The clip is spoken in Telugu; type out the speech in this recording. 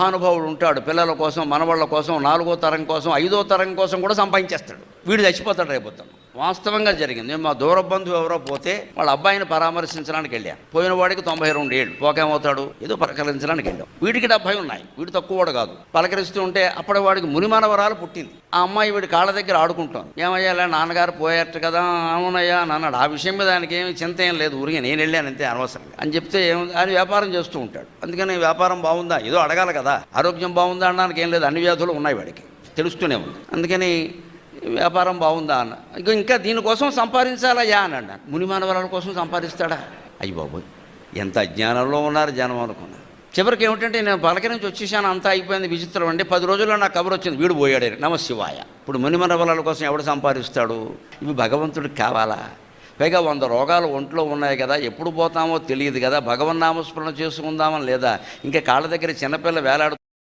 మహానుభావుడు ఉంటాడు. పిల్లల కోసం మనవాళ్ళ కోసం నాలుగో తరం కోసం ఐదో తరం కోసం కూడా సంపాదించేస్తాడు. వీడు చచ్చిపోతాడు రేపోతాడు వాస్తవంగా జరిగింది. నేను మా దూర బంధువు ఎవరో పోతే వాళ్ళ అబ్బాయిని పరామర్శించడానికి వెళ్ళాను. పోయిన వాడికి తొంభై రెండు ఏళ్ళు. పోకేమవుతాడు? ఏదో పలకరించడానికి వెళ్ళాం. వీడికి డెబ్బై ఉన్నాయి. వీడు తక్కువవాడు కాదు. పలకరిస్తూ ఉంటే అప్పటి వాడికి మునిమానవరాలు పుట్టింది. ఆ అమ్మాయి వీడి కాళ్ళ దగ్గర ఆడుకుంటాం ఏమయ్యాలే నాన్నగారు పోయారట కదా? అవునయ్యా అని ఆ విషయం మీద ఆయనకి ఏమి చింత ఏం లేదు. ఊరికే నేను వెళ్ళాను అంతే అనవసరంగా. అని చెప్తే ఆయన వ్యాపారం చేస్తూ ఉంటాడు. అందుకని వ్యాపారం బాగుందా? ఏదో అడగాలి కదా. ఆరోగ్యం బాగుందా అనడానికి ఏం లేదు. అన్ని వ్యాధులు ఉన్నాయి వాడికి. తెలుస్తూనే ఉంది. అందుకని వ్యాపారం బాగుందా అన్న. ఇక ఇంకా దీనికోసం సంపాదించాలయ్యా అని అన్నాడు మునిమానవరాల కోసం సంపాదిస్తాడా? అయ్యి బాబోయ్ ఎంత అజ్ఞానంలో ఉన్నారు జనం అనుకున్నా. చివరికి ఏమిటంటే నేను పలక నుంచి వచ్చేసాను అంతా అయిపోయింది విచిత్రం అంటే పది రోజుల్లో నాకు కబురు వచ్చింది వీడు పోయాడే నమ శివాయ. ఇప్పుడు మునిమనవరాల కోసం ఎవడు సంపాదిస్తాడు? ఇవి భగవంతుడికి కావాలా? పైగా వంద రోగాలు ఒంట్లో ఉన్నాయి కదా ఎప్పుడు పోతామో తెలియదు కదా. భగవన్నామస్మరణ చేసుకుందామని లేదా? ఇంకా కాళ్ళ దగ్గర చిన్నపిల్ల వేలాడు